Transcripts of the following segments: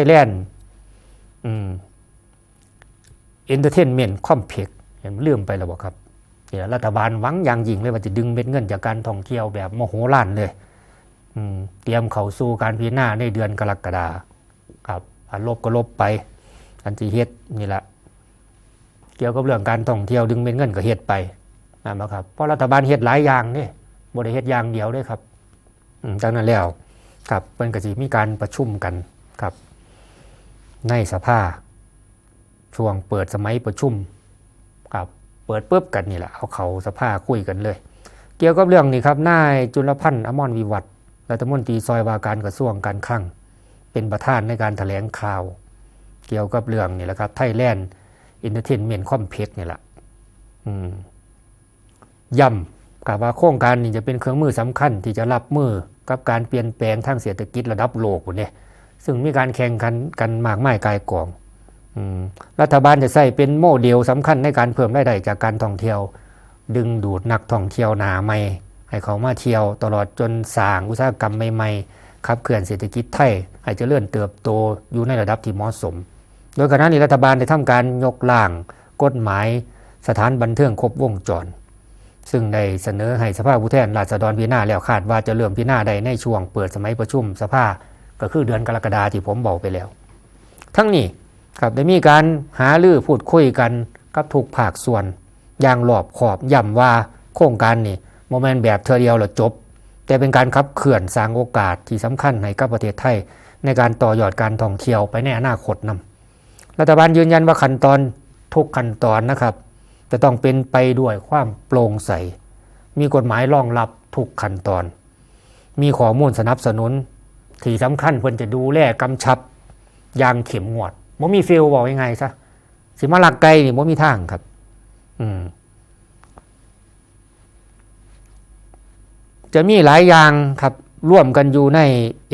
ยแลนด์อืมเอนเตอร์เทนเมนต์คอมเพล็กเห็นลืมไปแล้วบ่ครับเนี่ยรัฐบาลหวังอย่างยิ่งเลยว่าจะดึงเม็ดเงินจากการท่องเที่ยวแบบมโหฬารเลยเตรียมเข้าสู่การพิจารณาในเดือนกรกฎาครับอันลบก็ลบไปอันที่เฮ็ดนี่แหละเกี่ยวกับเรื่องการท่องเที่ยวดึงเม็ดเงินก็เฮ็ดไปนะครับเพราะรัฐบาลเฮ็ดหลายอย่างนี่บ่ได้เฮ็ดอย่างเดียวด้วยครับอืมจากนั้นแล้วครับเพิ่นก็สิมีการประชุมกันครับ ในสภาช่วงเปิดสมัยประชุมครับเปิดปุ๊บกันนี่แหละเอาเขาสภาคุยกันเลย เกี่ยวกับเรื่องนี้ครับนายจุลพันธ์อมรวิวัฒน์รัฐมนตรีซอยว่าการกระทรวงการคลังเป็นประธานในการแถลงข่าว เกี่ยวกับเรื่องนี่แหละครับไทยแลนด์อินเตอร์เทนเมนต์คอมเพล็กนี่แหละย้ำกับว่าโครงการนี้จะเป็นเครื่องมือสำคัญที่จะรับมือกับการเปลี่ยนแปลงทางเศรษฐกิจระดับโลกเนี่ย ซึ่งมีการแข่งขันกันมากมายกายกองอืมรัฐบาลจะใส่เป็นโมเดลสำคัญในการเพิ่มรายได้จากการท่องเที่ยว ดึงดูดนักท่องเที่ยวหนาใหม่ ให้เขามาเที่ยวตลอดจนสร้างอุตสาหกรรมใหม่ๆขับเคลื่อนเศรษฐกิจไทยให้เจริญเติบโตอยู่ในระดับที่เหมาะสม โดยขณะนี้รัฐบาลได้ทำการยกล่างกฎหมายสถานบันเทิงครบวงจร ซึ่งได้เสนอให้สภาผู้แทนราษฎรพิจารณาแล้วคาดว่าจะเริ่มพิจารณาได้ในช่วงเปิดสมัยประชุมสภา ก็คือเดือนกรกฎาที่ผมบอกไปแล้ว ทั้งนี้ครับได้มีการหาลือพูดคุยกันกับทุกภาคส่วนอย่างรอบขอบย้ำว่าโครงการนี่โมเมนต์แบบเทอเดียวแล้วจบ แต่เป็นการขับเคลื่อนสร้างโอกาสที่สำคัญให้กับประเทศไทย ในการต่อยอดการท่องเที่ยวไปในอนาคตนำรัฐบาลยืนยันว่าขั้นตอนทุกขั้นตอนนะครับจะต้องเป็นไปด้วยความโปร่งใส มีกฎหมายรองรับทุกขั้นตอน มีข้อมูลสนับสนุน ที่สำคัญเพิ่นจะดูแลกำชับอย่างเข็มงวดบ่มีฟิลบอกยังไงซะสิมาลักไกลนี่บ่มีทางครับ อืม จะมีหลายอย่างครับ ร่วมกันอยู่ใน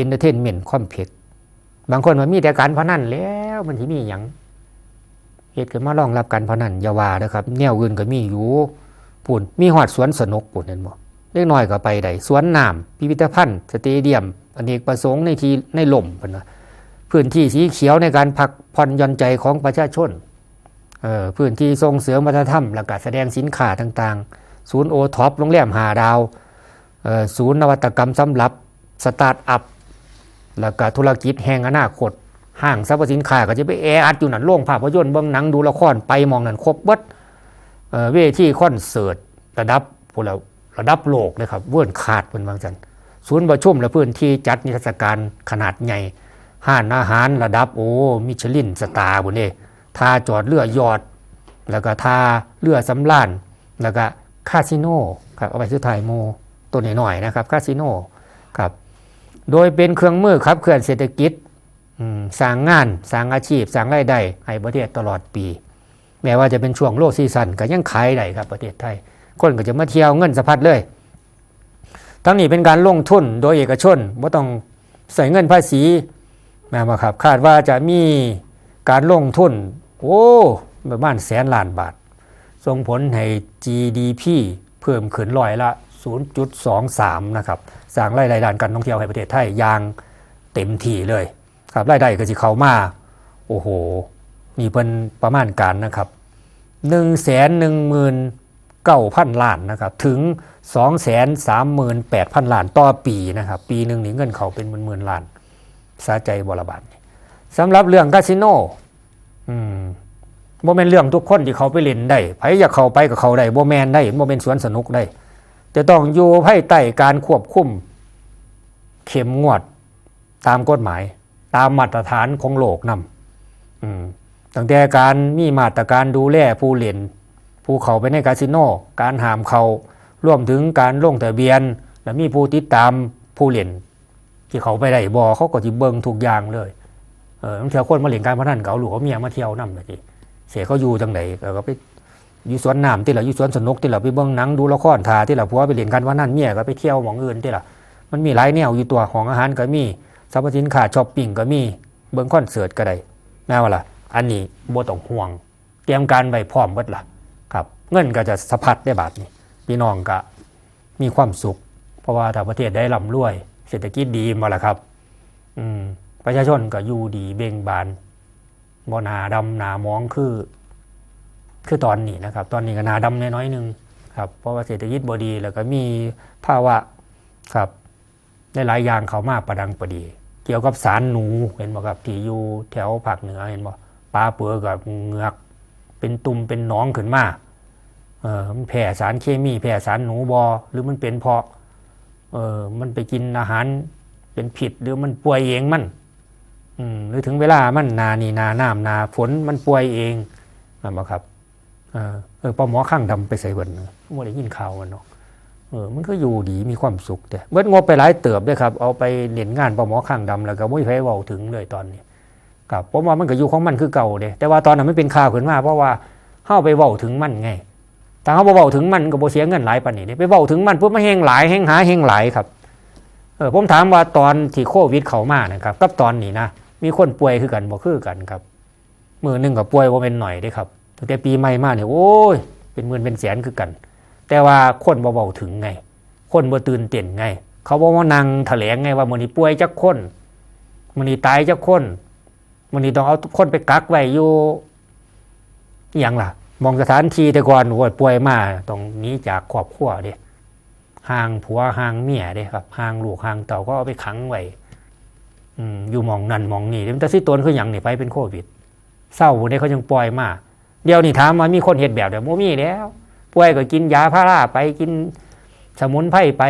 Entertainment Complex บางคนมันมีแต่การพนันแล้วมันที่มีอย่างเหตุเกิดมารองรับการพนันอยาวานะครับ แนวอื่นก็มีอยู่ปุ่นมีหอดสวนสนุกปุ่นเห็นบ่เล็กน้อยก็ไปได้สวนน้ำพิพิธภัณฑ์สเตเดียม อเนกประสงค์ในที่ในลมเพิ่นว่าพื้นที่สีเขียวในการพักผ่อนย่อนใจของประชาชนเออพื้นที่ส่งเสริมวัฒนธรรมและการแสดงสินค้าต่างๆ ศูนย์โอท็อปโรงแรมหาดาว ศูนย์นวัตกรรมสำหรับสตาร์ทอัพ แล้วก็ธุรกิจแห่งอนาคต ห้างสรรพสินค้าก็จะไปแออัดอยู่นั่นโรงภาพยนตร์เบิ่งหนังดูละครไปมองนั่นครบเบิดเวทีคอนเสิร์ตระดับพวกเราระดับโลกเลยครับเวิร์นขาดเป็นบางจันทร์ ศูนย์ประชุมและพื้นที่จัดนิทรรศการขนาดใหญ่ห้านอาหารระดับโอ้มิชลินสตาร์บุนี่ท่าจอดเรือยอด แล้วก็ท่าเรือสำราญแล้วก็คาสิโนครับเอาไปซื้อไทยโมตัวหน่อยๆนะครับคาสิโนครับโดยเป็นเครื่องมือขับเคลื่อนเศรษฐกิจสร้างงานสร้างอาชีพสร้างรายได้ให้ประเทศตลอดปี แม้ว่าจะเป็นช่วงโลกซีซันก็ยังขายได้ครับประเทศไทย คนก็จะมาเที่ยวเงินสะพัดเลย ทั้งนี้เป็นการลงทุนโดยเอกชนว่าต้องใส่เงินภาษีแม่มาครับคาดว่าจะมีการลงทุน โอ้ประมาณแสนล้านบาท ส่งผลให้ GDP เพิ่มขึ้นร้อยละ 0.23 นะครับสร้างรายได้ด้านการท่องเที่ยวให้ประเทศไทยอย่างเต็มที่เลยครับรายได้ก็จะเข้ามา โอ้โห นี่เป็นประมาณการนะครับ 1 1 1 9 0 0 ล้านนะครับถึง 2 3 8 0 0 0 ล้านต่อปีนะครับปีหนึ่งนี่เงินเขาเป็นหมื่นๆล้านสาใจบรบาทสำหรับเรื่องคาสิโนอืมโมเมนเรื่องทุกคนที่เขาไปเล่นได้ไผอยากเข้าไปกับเขาได้โมแมนได้โมเมนสวนสนุกได้จะต้องอยู่ภายใต้การควบคุมเข้มงวดตามกฎหมาย ตามมาตรฐานของโลกนำอืมตั้งแต่การมีมาตรการดูแลผู้เล่น ผู้เข้าไปในคาสิโน การหามเขารวมถึงการลงทะเบียน และมีผู้ติดตามผู้เล่นที่เขาไปได้บอเขาก็จะเบิงทุกอย่างเลยเออต้องเที่ยวคนมาเล่นการพนันเขาหลวงเมียมาเที่ยวนำเลยทีเสียเขาอยู่จังไหนก็ไปอยู่สวนน้ำที่เราอยู่สวนสนุกที่เราไปเบิ่งหนังดูละครทาที่เราพัวไปเล่นการพนันเมียก็ไปเที่ยวหมองอื่นที่เรามันมีหลายแนวอยู่ตัวของอาหารก็มีสรรพสินค้าช้อปปิ้งก็มีเบิ่งคอนเสิร์ตก็ได้แม่ว่าล่ะอันนี้บ่ต้องห่วง เตรียมการไว้พร้อมเบิดล่ะ เงินก็จะสะพัดได้บาทนี้พี่น้องก็มีความสุข เพราะว่าถ้าประเทศได้ร่ำรวย เศรษฐกิจดีมาละครับ อืมประชาชนก็อยู่ดีเบ่งบานบ่หนาดำหนามองคือ คือตอนนี้นะครับ ตอนนี้ก็หนาดำน้อยๆหนึงครับเพราะว่าเศรษฐกิจบดีแล้วก็มีภาวะครับได้หลายอย่างเขามาประดังประดี เกี่ยวกับสารหนูเห็นบ่ครับที่อยู่แถวภาคเหนือเห็นบ่ปลาเปือกับเงือก เป็นตุ่มเป็นหนองขึ้นมา เออมันแผ่สารเคมีแผ่สารหนูบอหรือมันเป็นเพราะเออมันไปกินอาหารเป็นผิดหรือมันป่วยเองมันอืมหรือถึงเวลามันนานี่นาน้ำนาฝนมันป่วยเองนั่นบ่ครับเออเออปอหมอข้างดำไปใส่เบิดเนอะไม่ได้ยินข่าวมันเนาะเออมันก็อยู่ดีมีความสุขแต่เบิดงบไปหลายเติบด้วยครับ เอาไปเล่นงานปอหมอข้างดำแล้วก็ไม่มีใครเว้าถึงเลยตอนนี้ครับผมว่ามันก็อยู่ของมันคือเก่าเด้แต่ว่าตอนนั้นไม่เป็นข่าวขึ้นมาเพราะว่าเฮาไปเว้าถึงมันไง ถ้าเฮาบ่เว้าถึงมันก็บ่เสียเงินหลายปานนี้เด้ไปเว้าถึงมันปุ๊บมันแฮงหลายแฮงหาแฮงหลายครับเออผมถามว่าตอนที่โควิดเข้ามานะครับกับตอนนี้นะมีคนป่วยคือกันบ่คือกันครับมือหนึ่งกับป่วยว่าเป็นหน่อยเด้ครับตั้งแต่ปีใหม่มาเนี่ยโอ้ยเป็นหมื่นเป็นแสนคือกัน แต่ว่าคนบ่เบาถึงไง คนบ่ตื่นเต้นไง เขาบอกว่านั่งแถลงไงว่ามือนี้ป่วยจักคนมือนี้ตายจักคนมือนี้ต้องเอาคนไปกักไว้อยู่อย่างล่ะ มองสถานที่แต่ก่อนโอ้ยป่วยมาต้องหนีจากครอบครัวเด้ห่างผัวห่างเมียเด้ครับห่างลูกห่างเต่าก็เอาไปขังไว้อยู่มองนั่นมองนี่แต่สิตนคืออย่างนี่ไปเป็นโควิดเศร้าเนี่ยเขายังปล่อยมาเดี๋ยวนี่ถามว่ามีคนเห็ดแบบเดี๋ยวโมมีแล้วป่วยก็กินยาพาราไปกินสมุนไพรไป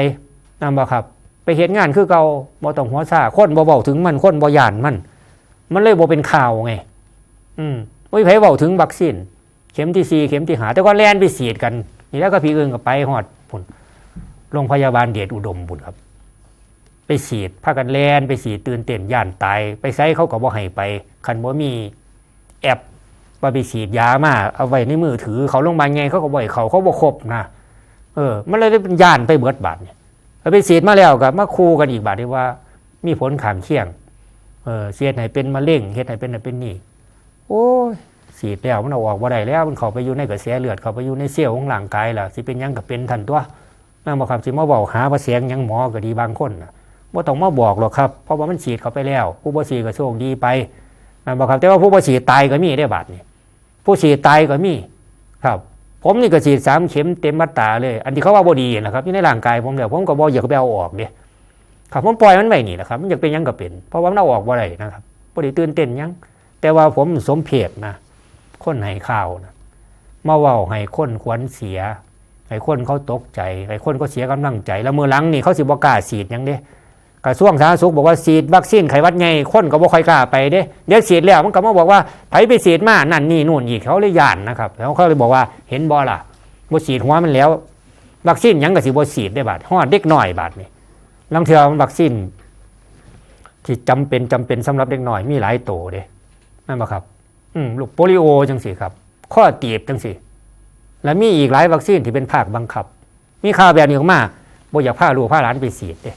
นั่นบ่ครับ ไปเห็นงานคือเก่าบ่ต้องหัวซาคนบ่เบาถึงมันคนบ่ย่านมัน มันเลยบ่เป็นข่าวไง อืมบ่มีไผเบาถึงวัคซีน เข็มที่สี่เข็มที่หาแต่ก็แล่นไปฉีดกัน นี่แล้วก็พี่อื่นก็ไปฮอดพุ่นโรงพยาบาลเดชอุดมบุญครับ ไปฉีดพากันแลนไปฉีดตื่นเต้นย่านตาย ไปไซเขาก็บ่ให้ไปคันบ่มีแอปว่าไปฉีดยามาเอาไว้ในมือถือเขาลงมาไงเขาก็บ่ให้เขาเขาบ่ครบนะเออ มันเลยได้เป็นย่านไปเบิดบาดเนี่ยไปฉีดมาแล้วก็มาคูกันอีกบาดที่ว่า มีผลขางเคียง เออเสียดไหนเป็นมะเร็งเฮ็ดไหนเป็นไหนเป็นนี่ โอ้ย ฉีดแล้วมันเอาออกบ่าได้แล้วมันเข้าไปอยู่ในกระแสเลือดเข้าไปอยู่ในเซลล์ของร่างกายล่ะสิเป็นยังก็เป็นทันตัวนั่นบ่ครับสิมาบอกหาว่าเสียงยังหมอก็ดีบางคนน่ะบ่ต้องมาบอกหรอกครับเพราะว่ามันฉีดเข้าไปแล้ว ผู้บ่ฉีดก็โชคดีไปนั่นบอกครับแต่ว่าผู้บ่ฉีดตายก็มีได้บาดนี่ผู้ฉีดตายก็มีครับ ผมนี่ก็ฉีดสามเข็มเต็มมัตราเลย อันที่เขาว่าบ่ดีนะครับที่ในร่างกายผมแล้วผมก็บ่อยากไปเอาออกเด้ครับผมปล่อยมันไว้นี่แหละครับมันอยากเป็นยังก็เป็น เพราะว่ามันเอาออกบ่ได้นะครับบ่ได้ตื่นเต้นยังแต่ว่าผมสมเพชนะ คนให้ข่าวนะมาเว้าให้คนขวัญเสียให้คนเขาตกใจให้คนเขาเสียกำลังใจ แล้วมือหลังนี่เขาสิบกล้าฉีดยังเด้กระทรวงสาธารณสุขบอกว่าฉีดวัคซีนไขวัดใหญ่คนก็บ่ค่อยกล้าไปเด้เดี๋ยวฉีดแล้วมันก็มาบอกว่าไผไปฉีดมานั่นนี่นู่นอีกเขาเลยย่านนะครับแล้วเขาเลยบอกว่าเห็นบ่ล่ะบ่ฉีดหัวมันแล้ว วัคซีนยังก็สิบ่ฉีดได้บาดฮอดเด็กน้อยบาดนี่ลางเทือมันวัคซีนที่จำเป็นจำเป็นสำหรับเด็กน้อยมีหลายโตเด้นั่นบ่ครับ อืมลูกโปลิโอจังซี่ครับ ข้อตีบจังซี่ แล้วมีอีกหลายวัคซีนที่เป็นภาคบังคับ มีข่าวแบบนี้ออกมาบ่อยากพาลูกพาหลานไปฉีดเด้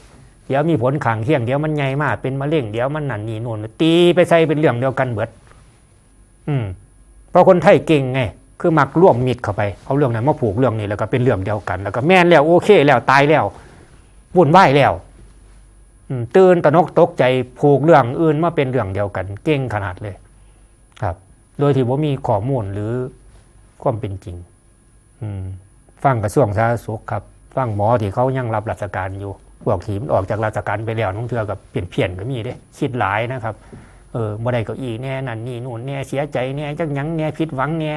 เดี๋ยวมีผลขังเที่ยงเดี๋ยวมันใหญ่มากเป็นมะเร็งเดี๋ยวมันหนันนี่นู่นตีไปใส่เป็นเรื่องเดียวกันเบิด อืมเพราะคนไทยเก่งไง คือมักร่วมมิตรเข้าไปเอาเรื่องนั้นมาผูกเรื่องนี้แล้วก็เป็นเรื่องเดียวกัน แล้วก็แม่นแล้วโอเค แล้วตายแล้ววุ่นวายแล้วตื่นตะนกตกใจผูกเรื่องอื่นมาเป็นเรื่องเดียวกัน เก่งขนาดเลย ครับ โดยที่ว่ามีข้อมูลหรือความเป็นจริง อืมฟังกระทรวงสาธารณสุขครับ ฟังหมอที่เขายังรับราชการอยู่พวกทีมออกจากราชการไปแล้วน้องเทือกับเปลี่ยนเพียนก็มีเด้คิดหลายนะครับ เออบ่ได้เก้าอี้แน่นั่นนี่นู่นแน่เสียใจแน่จังยังแน่ผิดหวังแน่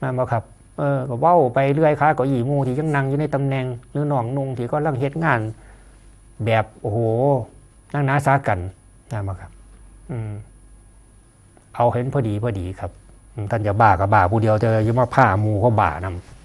มาบ่ครับ เออก็เว้าไปเรื่อยค้าเก้าอี้มูที่ยังนั่งอยู่ในตำแหน่งหรือนองนุ่งที่ก็ลังเฮ็ดงาน แบบโอ้โหนั่งหนาสากันนะบ่ครับ อืม เอาเห็นพอดีพอดีครับท่านจะบ้าก็บ้าผู้เดียวจะยังมาผ้ามูก็บ้านำ